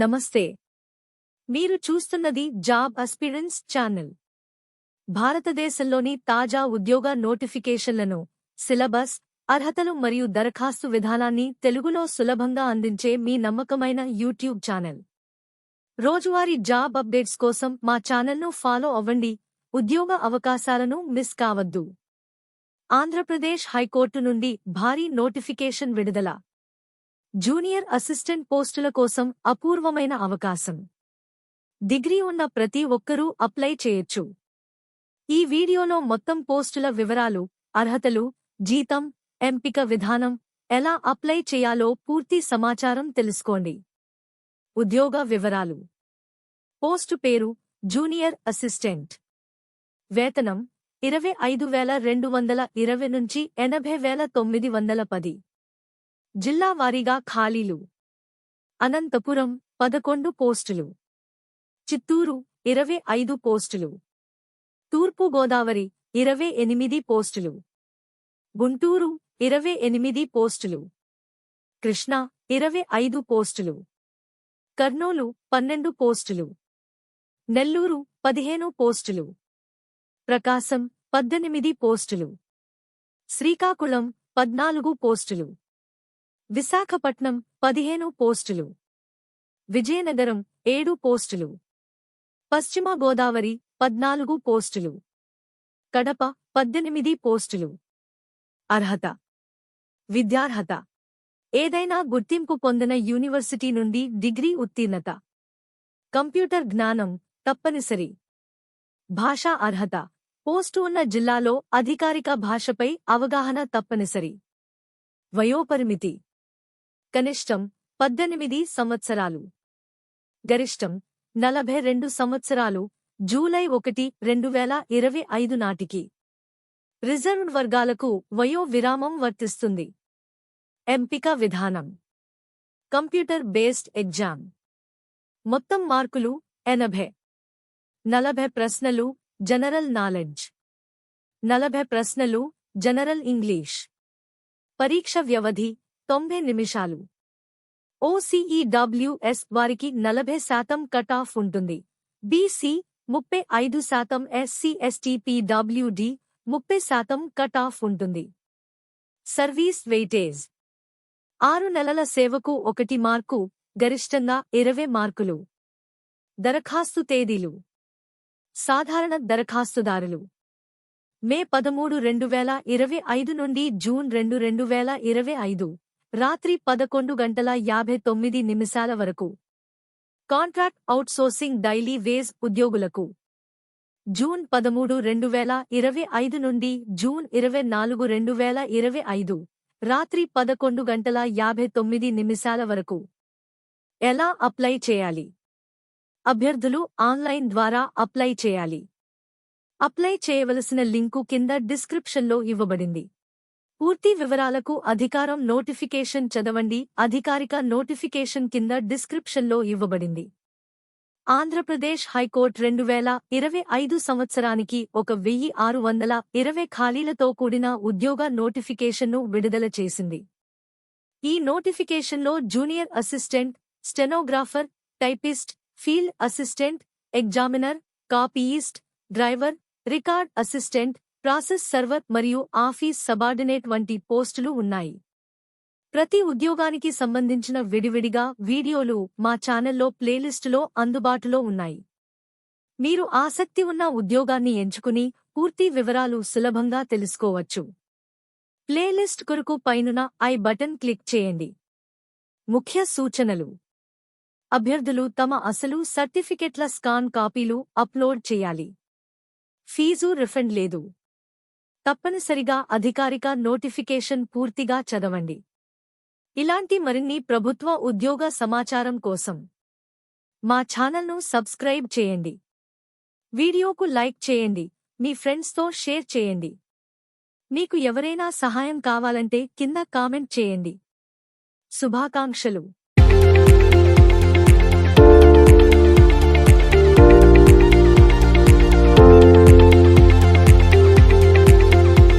నమస్తే. మీరు చూస్తున్నది జాబ్ అస్పిరెన్స్ ఛానల్. భారతదేశంలోని తాజా ఉద్యోగ నోటిఫికేషన్లను సిలబస్ అర్హతలు మరియు దరఖాస్తు విధానాన్ని తెలుగులో సులభంగా అందించే మీ నమ్మకమైన యూట్యూబ్ ఛానల్. రోజువారీ జాబ్ అప్డేట్స్ కోసం మా ఛానల్ను ఫాలో అవ్వండి. ఉద్యోగ అవకాశాలను మిస్ కావద్దు. ఆంధ్రప్రదేశ్ హైకోర్టు నుండి భారీ నోటిఫికేషన్ విడుదల. జూనియర్ అసిస్టెంట్ పోస్టుల కోసం అపూర్వమైన అవకాశం. డిగ్రీ ఉన్న ప్రతి ఒక్కరూ అప్లై చేయొచ్చు. ఈ వీడియోలో మొత్తం పోస్టుల వివరాలు అర్హతలు జీతం ఎంపిక విధానం ఎలా అప్లై చేయాలో పూర్తి సమాచారం తెలుసుకోండి. ఉద్యోగ వివరాలు. పోస్టు పేరు జూనియర్ అసిస్టెంట్. వేతనం ఇరవై ఐదు వేల రెండు వందల ఇరవై నుంచి ఎనభై వేల తొమ్మిది వందల పది. జిల్లా వారీగా ఖాళీలు. అనంతపురం పదకొండు పోస్టులు. చిత్తూరు ఇరవై ఐదు పోస్టులు. తూర్పు గోదావరి ఇరవై ఎనిమిది పోస్టులు. గుంటూరు ఇరవై ఎనిమిది పోస్టులు. కృష్ణా ఇరవై ఐదు పోస్టులు. కర్నూలు పన్నెండు పోస్టులు. నెల్లూరు పదిహేను పోస్టులు. ప్రకాశం పద్దెనిమిది పోస్టులు. శ్రీకాకుళం పద్నాలుగు పోస్టులు. విశాఖపట్నం పదిహేను పోస్టులు. విజయనగరం ఏడు పోస్టులు. పశ్చిమ గోదావరి పద్నాలుగు పోస్టులు. కడప పద్దెనిమిది పోస్టులు. అర్హత. విద్యార్హత. ఏదైనా గుర్తింపు పొందిన యూనివర్సిటీ నుండి డిగ్రీ ఉత్తీర్ణత. కంప్యూటర్ జ్ఞానం తప్పనిసరి. భాషా అర్హత. పోస్టు ఉన్న జిల్లాలో అధికారిక భాషపై అవగాహన తప్పనిసరి. వయోపరిమితి. కనిష్టం పద్దెనిమిది సంవత్సరాలు. గరిష్టం నలభై రెండు సంవత్సరాలు జూలై ఒకటి రెండు వేల ఇరవై ఐదు నాటికి. రిజర్వ్డ్ వర్గాలకు వయో విరామం వర్తిస్తుంది. ఎంపిక విధానం. Computer based exam. మొత్తం మార్కులు ఎనభై. నలభై ప్రశ్నలు జనరల్ నాలెడ్జ్. నలభై ప్రశ్నలు జనరల్ ఇంగ్లీష్. పరీక్ష వ్యవధి తొంభై నిమిషాలు. ఓసీఈడబ్ల్యూఎస్ వారికి నలభై శాతం కట్ ఆఫ్ ఉంటుంది. బీసీ ముప్పై ఐదు శాతం ఎస్సీ ఎస్టీపీడబ్ల్యూడి ముప్పై శాతం కట్ ఆఫ్ ఉంటుంది. Service weightage. ఆరు నెలల సేవకు ఒకటి మార్కు గరిష్టంగా ఇరవై మార్కులు. దరఖాస్తు తేదీలు. సాధారణ దరఖాస్తుదారులు. మే పదమూడు రెండు వేల ఇరవై ఐదు నుండి జూన్ రెండు రెండు వేల ఇరవై ఐదు. రాత్రి పదకొండు గంటల యాభై తొమ్మిది నిమిషాల వరకు. కాంట్రాక్ట్ అవుట్సోర్సింగ్ డైలీ వేజ్ ఉద్యోగులకు. జూన్ పదమూడు రెండు వేల ఇరవై ఐదు నుండి జూన్ ఇరవై నాలుగు రెండు వేల ఇరవై ఐదు. రాత్రి పదకొండు గంటల యాభై తొమ్మిది నిమిషాల వరకు. ఎలా అప్లై చేయాలి? అభ్యర్థులు ఆన్లైన్ ద్వారా అప్లై చేయాలి. అప్లై చేయవలసిన లింకు కింద డిస్క్రిప్షన్లో ఇవ్వబడింది. పూర్తి వివరాలకు అధికారం నోటిఫికేషన్ చదవండి. అధికారిక నోటిఫికేషన్ కింద డిస్క్రిప్షన్లో ఇవ్వబడింది. ఆంధ్రప్రదేశ్ హైకోర్టు రెండు వేల ఇరవై ఐదు సంవత్సరానికి ఒక వెయ్యి ఆరు వందల ఇరవై ఖాళీలతో కూడిన ఉద్యోగ నోటిఫికేషన్ను విడుదల చేసింది. ఈ నోటిఫికేషన్లో junior assistant stenographer typist field assistant examiner copyist driver record assistant process server మరియు ఆఫీస్ సబార్డినేట్ వంటి పోస్టులు ఉన్నాయి. ప్రతి ఉద్యోగానికి సంబంధించిన విడివిడిగా వీడియోలు మా ఛానల్లో ప్లేలిస్టులో అందుబాటులో ఉన్నాయి. మీరు ఆసక్తి ఉన్న ఉద్యోగాన్ని ఎంచుకుని పూర్తి వివరాలు సులభంగా తెలుసుకోవచ్చు. ప్లేలిస్ట్ కొరకు పైనున్న ఐ బటన్ క్లిక్ చేయండి. ముఖ్య సూచనలు. అభ్యర్థులు తమ అసలు సర్టిఫికెట్ల స్కాన్ కాపీలు అప్లోడ్ చేయాలి. ఫీజు రిఫండ్ లేదు. తప్పనిసరిగా అధికారిక నోటిఫికేషన్ పూర్తిగా చదవండి. ఇలాంటి మరిన్ని ప్రభుత్వ ఉద్యోగ సమాచారం కోసం మా ఛానల్ను సబ్స్క్రైబ్ చేయండి. వీడియోకు లైక్ చేయండి మీ ఫ్రెండ్స్తో షేర్ చేయండి. మీకు ఎవరైనా సహాయం కావాలంటే కింద కామెంట్ చేయండి. శుభాకాంక్షలు.